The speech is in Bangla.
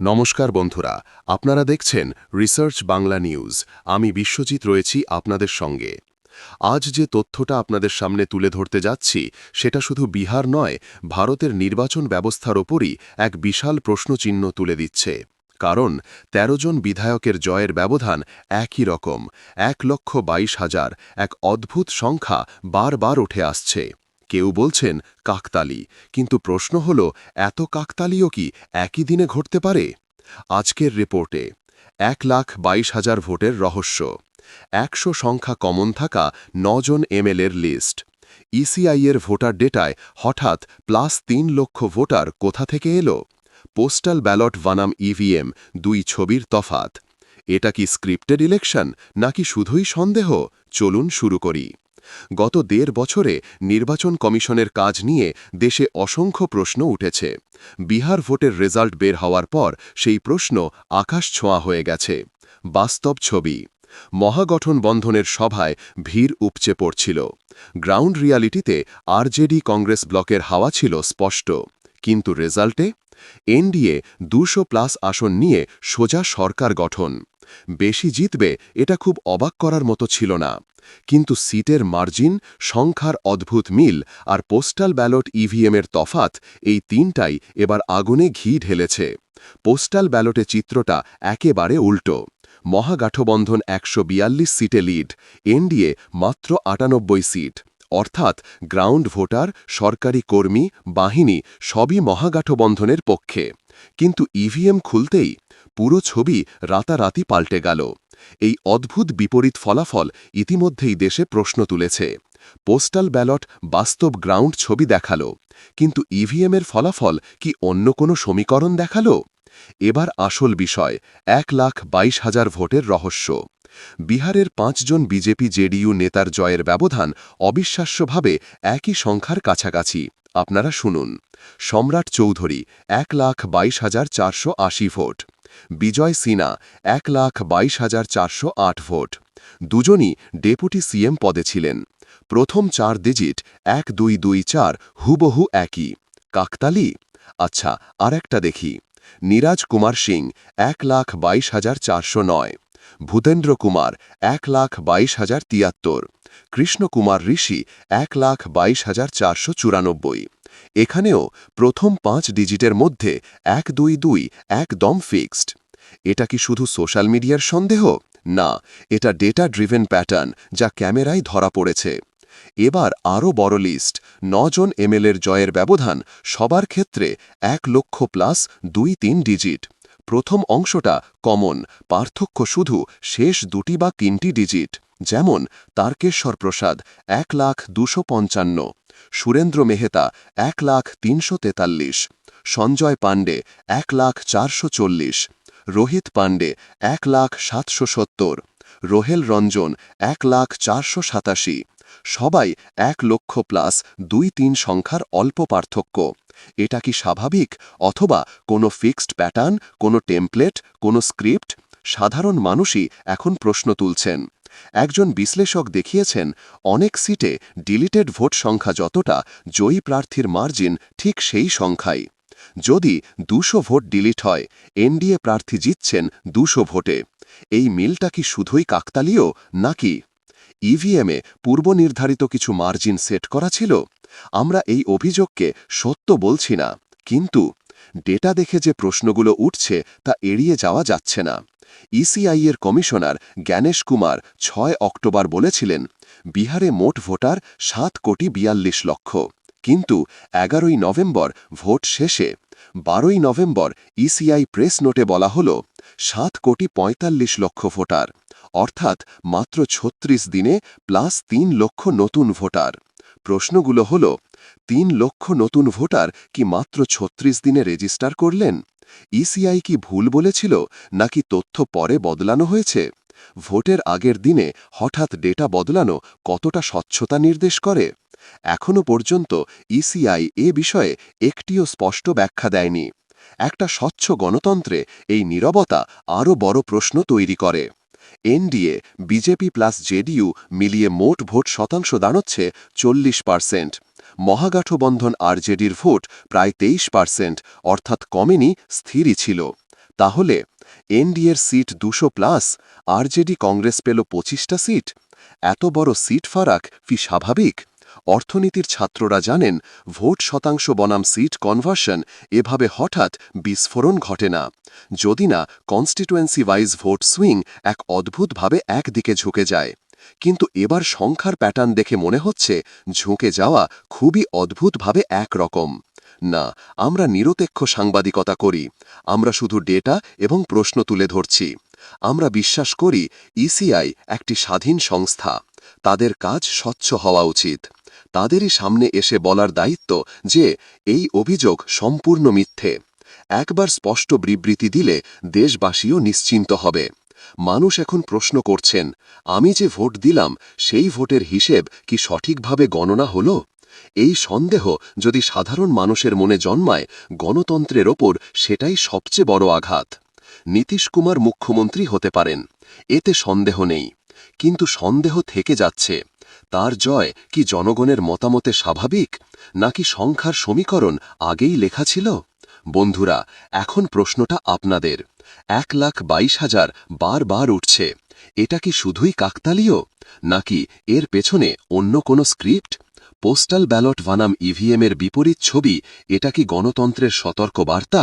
নমস্কার বন্ধুরা, আপনারা দেখছেন রিসার্চ বাংলা নিউজ আমি বিশ্বজিৎ রয়েছি আপনাদের সঙ্গে। আজ যে তথ্যটা আপনাদের সামনে তুলে ধরতে যাচ্ছি, সেটা শুধু বিহার নয়, ভারতের নির্বাচন ব্যবস্থার ওপরই এক বিশাল প্রশ্নচিহ্ন তুলে দিচ্ছে। কারণ ১৩ জন বিধায়কের জয়ের ব্যবধান একই রকম, এক লক্ষ বাইশ হাজার, এক অদ্ভুত সংখ্যা বারবার উঠে আসছে। কেউ বলছেন কাকতালি, কিন্তু প্রশ্ন হল, এত কাকতালিও কি একই দিনে ঘটতে পারে? আজকের রিপোর্টে, এক লাখ বাইশ হাজার ভোটের রহস্য, একশো সংখ্যা কমন থাকা নজন এমএলএর লিস্ট ইসিআইয়ের ভোটার ডেটায় হঠাৎ প্লাস তিন লক্ষ ভোটার কোথা থেকে এলো? পোস্টাল ব্যালট বানাম ইভিএম দুই ছবির তফাত, এটা কি স্ক্রিপ্টেড ইলেকশন নাকি শুধুই সন্দেহ? চলুন শুরু করি। গত দেড় বছরে নির্বাচন কমিশনের কাজ নিয়ে দেশে অসংখ্য প্রশ্ন উঠেছে। বিহার ভোটের রেজাল্ট বের হওয়ার পর সেই প্রশ্ন আকাশ ছোঁয়া হয়ে গেছে। বাস্তব ছবি। মহাগঠন বন্ধনের সভায় ভিড় উপচে পড়ছিল। গ্রাউন্ড রিয়ালিটিতে আরজেডি কংগ্রেস ব্লকের হাওয়া ছিল স্পষ্ট। কিন্তু রেজাল্টে? এনডিএ দুশো প্লাস আসন নিয়ে সোজা সরকার গঠন। বেশি জিতবে এটা খুব অবাক করার মতো ছিল না। কিন্তু সিটের মার্জিন, সংখ্যার অদ্ভুত মিল আর পোস্টাল ব্যালট ইভিএমের তফাত এই তিনটাই এবার আগুনে ঘি ঢেলেছে। পোস্টাল ব্যালটে চিত্রটা একেবারে উল্টো। মহাগাঠবন্ধন একশো বিয়াল্লিশ সিটে লিড, এনডিএ মাত্র আটানব্বই সিট। অর্থাৎ গ্রাউন্ড ভোটার, সরকারি কর্মী, বাহিনী সবই মহাগাঠবন্ধনের পক্ষে। কিন্তু ইভিএম খুলতেই পুরো ছবি রাতারাতি পাল্টে গেল। এই অদ্ভুত বিপরীত ফলাফল ইতিমধ্যেই দেশে প্রশ্ন তুলেছে। পোস্টাল ব্যালট বাস্তব গ্রাউন্ড ছবি দেখাল। কিন্তু ইভিএমের ফলাফল কি অন্য কোনো সমীকরণ দেখাল? এবার আসল বিষয়, এক লাখ বাইশ হাজার ভোটের রহস্য। বিহারের পাঁচজন বিজেপি জেডিইউ নেতার জয়ের ব্যবধান অবিশ্বাস্যভাবে একই সংখ্যার কাছাকাছি। আপনারা শুনুন। সম্রাট চৌধুরী, এক লাখ বাইশ হাজার চারশো আশি ভোট। বিজয় সিনা এক লাখ বাইশ হাজার চারশো আট ভোট। দুজনই ডেপুটি সিএম পদে ছিলেন। প্রথম চার ডিজিট এক দুই দুই চার হুবহু একই। কাকতালি? আচ্ছা আর একটা দেখি। নীরাজ কুমার সিং, এক লাখ বাইশ হাজার চারশো নয়। ভূতেন্দ্র কুমার এক লাখ বাইশ হাজার তিয়াত্তর। কৃষ্ণকুমার ঋষি এক লাখ বাইশ হাজার চারশো চুরানব্বই। এখানেও প্রথম পাঁচ ডিজিটের মধ্যে এক দুই দুই একদম ফিক্সড। এটা কি শুধু সোশ্যাল মিডিয়ার সন্দেহ? না, এটা ডেটা ড্রিভেন প্যাটার্ন যা ক্যামেরায় ধরা পড়েছে। এবার আরও বড় লিস্ট, নজন এমএলএর জয়ের ব্যবধান সবার ক্ষেত্রে এক লক্ষ প্লাস দুই তিন ডিজিট। প্রথম অংশটা কমন, পার্থক্য শুধু শেষ দুটি বা তিনটি ডিজিট, যেমন তারকেশ্বর প্রসাদ এক লাখ দুশো পঞ্চান্ন, সুরেন্দ্র মেহতা এক লাখ তিনশো তেতাল্লিশ, সঞ্জয় পাণ্ডে এক লাখ চারশো চল্লিশ, রোহিত পাণ্ডে এক লাখ সাতশো সত্তর, রোহেল রঞ্জন এক লাখ চারশো সাতাশি। সবাই এক লক্ষ প্লাস দুই তিন সংখ্যার অল্প পার্থক্য। এটা কি স্বাভাবিক? অথবা কোনো ফিক্সড প্যাটার্ন, কোনো টেমপ্লেট, কোনো স্ক্রিপ্ট? সাধারণ মানুষই এখন প্রশ্ন তুলছেন। একজন বিশ্লেষক দেখিয়েছেন, অনেক সিটে ডিলিটেড ভোট সংখ্যা যতটা, জয়ী প্রার্থীর মার্জিন ঠিক সেই সংখ্যাই। যদি দুশো ভোট ডিলিট হয়, এনডিএ প্রার্থী জিতছেন দুশো ভোটে। এই মিলটা কি শুধুই কাকতালীয়, নাকি ইভিএমে পূর্বনির্ধারিত কিছু মার্জিন সেট করা ছিল। আমরা এই অভিযোগকে সত্য বলছি না, কিন্তু ডেটা দেখে যে প্রশ্নগুলো উঠছে তা এড়িয়ে যাওয়া যাচ্ছে না। ইসিআইয়ের কমিশনার জ্ঞানেশ কুমার ছয় অক্টোবর বলেছিলেন, বিহারে মোট ভোটার সাত কোটি বিয়াল্লিশ লক্ষ, কিন্তু এগারোই নভেম্বর ভোট শেষে বারোই নভেম্বর ইসিআই প্রেস নোটে বলা হল, সাত কোটি পঁয়তাল্লিশ লক্ষ ভোটার। অর্থাৎ মাত্র ছত্রিশ দিনে প্লাস তিন লক্ষ নতুন ভোটার। প্রশ্নগুলো হল, তিন লক্ষ নতুন ভোটার কি মাত্র ছত্রিশ দিনে রেজিস্টার করলেন? ইসিআই কি ভুল বলেছিল নাকি তথ্য পরে বদলানো হয়েছে? ভোটের আগের দিনে হঠাৎ ডেটা বদলানো কতটা স্বচ্ছতা নির্দেশ করে? এখনও পর্যন্ত ইসিআই এ বিষয়ে একটিও স্পষ্ট ব্যাখ্যা দেয়নি। একটা স্বচ্ছ গণতন্ত্রে এই নীরবতা আরও বড় প্রশ্ন তৈরি করে। এনডিএ, বিজেপি প্লাস জেডিইউ মিলিয়ে মোট ভোট শতাংশ দাঁড়াচ্ছে চল্লিশ পার্সেন্ট। মহাগাঠবন্ধন আরজেডির ভোট প্রায় তেইশ পার্সেন্ট, অর্থাৎ কমেনি, স্থিরই ছিল। তাহলে, এনডিএর সিট দুশো প্লাস আরজেডি কংগ্রেস পেল পঁচিশটা সিট? এত বড় সিট ফারাক কি স্বাভাবিক? অর্থনীতির ছাত্ররা জানেন, ভোট শতাংশ বনাম সিট কনভার্সন এভাবে হঠাৎ বিস্ফোরণ ঘটে না। যদি না, কনস্টিটুয়েন্সি ওয়াইজ ভোট সুইং এক অদ্ভুতভাবে একদিকে ঝুঁকে যায়। কিন্তু এবার সংখ্যার প্যাটার্ন দেখে মনে হচ্ছে, ঝুঁকে যাওয়া খুবই অদ্ভুতভাবে একরকম। না, আমরা নিরপেক্ষ সাংবাদিকতা করি। আমরা শুধু ডেটা এবং প্রশ্ন তুলে ধরছি। আমরা বিশ্বাস করি, ইসিআই একটি স্বাধীন সংস্থা। তাদের কাজ স্বচ্ছ হওয়া উচিত। তাদেরই সামনে এসে বলার দায়িত্ব যে এই অভিযোগ সম্পূর্ণ মিথ্যে। একবার স্পষ্ট বিবৃতি দিলে দেশবাসীও নিশ্চিন্ত হবে। মানুষ এখন প্রশ্ন করছেন, আমি যে ভোট দিলাম, সেই ভোটের হিসেব কি সঠিকভাবে গণনা হল? এই সন্দেহ যদি সাধারণ মানুষের মনে জন্মায়, গণতন্ত্রের ওপর সেটাই সবচেয়ে বড় আঘাত। নীতিশ কুমার মুখ্যমন্ত্রী হতে পারেন, এতে সন্দেহ নেই। কিন্তু সন্দেহ থেকে যাচ্ছে। তার জয় কি জনগণের মতামতে স্বাভাবিক, নাকি সংখ্যার সমীকরণ আগেই লেখা ছিল? বন্ধুরা, এখন প্রশ্নটা আপনাদের। এক লাখ বাইশ হাজার বারবার উঠছে। এটা কি শুধুই কাকতালীয়, নাকি এর পেছনে অন্য কোনো স্ক্রিপ্ট? পোস্টাল ব্যালট বানাম ইভিএমের বিপরীত ছবি, এটা কি গণতন্ত্রের সতর্ক বার্তা